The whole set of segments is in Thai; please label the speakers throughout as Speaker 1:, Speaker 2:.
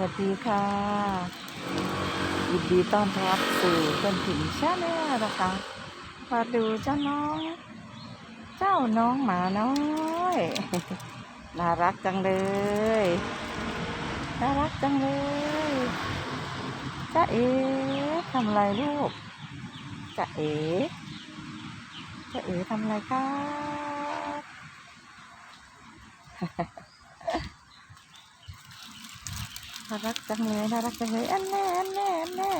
Speaker 1: วัสดีค่ะยินดีต้อนรับสู่เพื่อนถิ่นชาแนลนะคะมาดูเจ้าน้อง เจ้าน้องหมาน้อยน่ารักจังเลยน่ารักจังเลยจ้าเอ๋ทำอะไรลูกจ้าเอ๋จ้าเอ๋ทำอะไรคะ น่ารักจังเลยน่ารักจังเลยอันแน่อันแน่อันแน่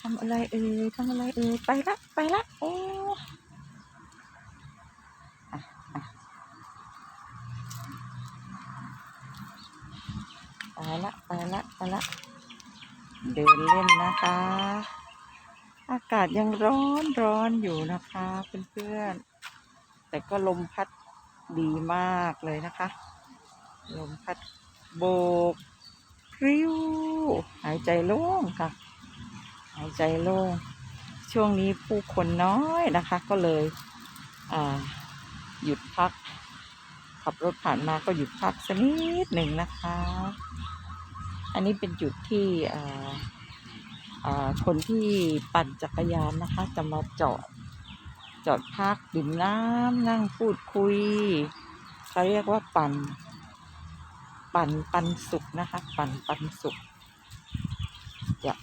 Speaker 1: ทำอะไรเอ่ยทำอะไรเอ่ยไปละไปละโอ้อะอะไปละไปละไปละเดินเล่นนะคะ อากาศยังร้อนร้อนอยู่นะคะเพื่อนๆแต่ก็ลมพัดดีมากเลยนะคะ ลมพัดโบก ริ้วหายใจโล่งค่ะ หายใจโล่ง ช่วงนี้ผู้คนน้อยนะคะ ก็เลยหยุดพัก ขับรถผ่านมาก็หยุดพักสักนิดหนึ่งนะคะ อันนี้เป็นจุดที่คนที่ปั่นจักรยานนะคะ จะมาจอดจอดพักดื่มน้ำนั่งพูดคุยเขาเรียกว่าปั่น ปั่นปันสุกนะคะ ปั่นปันสุกจะ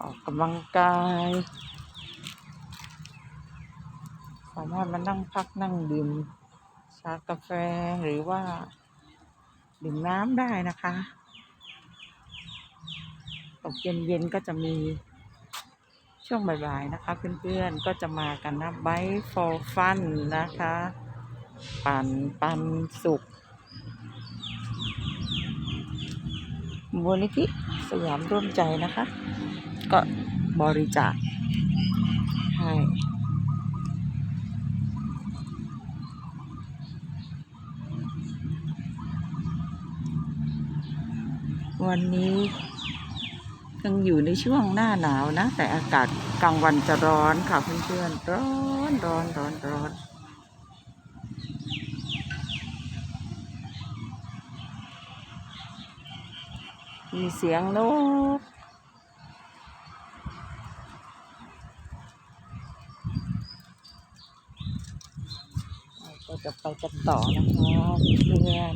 Speaker 1: ออกกำลังกายสามารถมานั่งพักนั่งดื่มชากาแฟหรือว่า ดื่มน้ำได้นะคะตกเย็นๆก็จะมีช่วงบ่ายๆนะคะ เพื่อนๆก็จะมากันนะ Bike for Fun นะคะ ปันปันสุขมูลนิธิสยามร่วมใจนะคะ ก็บริจาคให้วันนี้ยังอยู่ในช่วงหน้าหนาวนะ แต่อากาศกลางวันจะร้อนค่ะเพื่อนๆร้อนร้อนร้อนร้อน มีเสียงนกก็จะไปกันต่อนะคะเพื่อน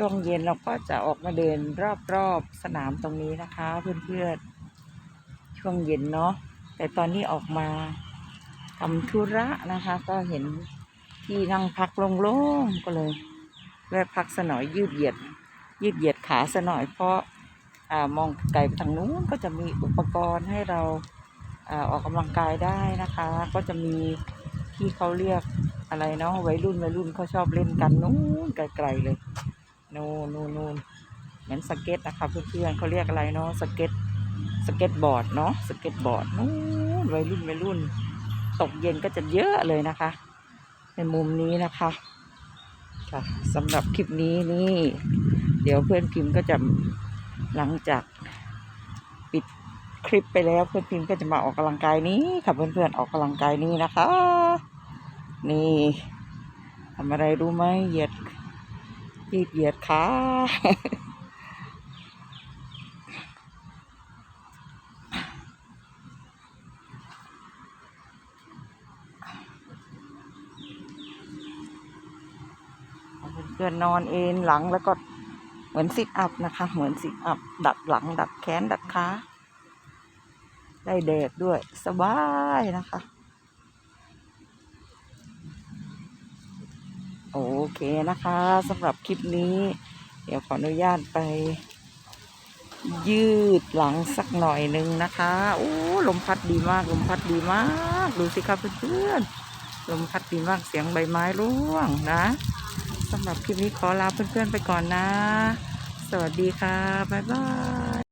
Speaker 1: ช่วงเย็นเราก็จะออกมาเดินรอบๆสนามตรงนี้นะคะ เพื่อนๆ ช่วงเย็นเนาะแต่ตอนนี้ออกมาทำธุระนะคะ ก็เห็นที่นั่งพักโล่งๆก็เลยแวะพักสนอยยืดเหยียด ยืดเหยียดขาสนอยเพราะอ่ามองไกลไปทางนู้นก็จะมีอุปกรณ์ให้เราอ่าออกกำลังกายได้นะคะ ก็จะมีที่เขาเรียกอะไรเนาะวัยรุ่นวัยรุ่นเขาชอบเล่นกันนู้นไกลๆเลย นู่นนู่นนู่นเหมือนสเก็ตนะคะเพื่อนๆเขาเรียกอะไรเนาะสเก็ตสเก็ตบอร์ดเนาะสเก็ตบอร์ดนู่นวัยรุ่นวัยรุ่น ตกเย็นก็จะเยอะเลยนะคะ ในมุมนี้นะคะค่ะสำหรับคลิปนี้นี่ เดี๋ยวเพื่อนพิมพ์ก็จะหลังจากปิดคลิปไปแล้วเพื่อนพิมพ์ก็จะมาออกกำลังกายนี้ค่ะเพื่อนๆออกกำลังกายนี้นะคะ นี่ทำอะไรรู้ไหมเหยียด ยืดเหยียดขาเพื่อนนอนเอนหลังแล้วก็เหมือนซิทอัพนะคะ เหมือนซิทอัพดัดหลัง ดัดแขนดัดขาได้แดดด้วยสบายนะคะ โอ เคนะคะสำหรับคลิปนี้ เดี๋ยวขออนุญาตไป ยืดหลังสักหน่อยหนึ่งนะคะโอ้ลมพัดดีมาก ลมพัดดีมาก ดูสิครับเพื่อนๆลมพัดดินว่างเสียงใบไม้ร่วงนะสำหรับคลิปนี้ขอลาเพื่อนๆไปก่อนนะ สวัสดีค่ะ บ๊ายบาย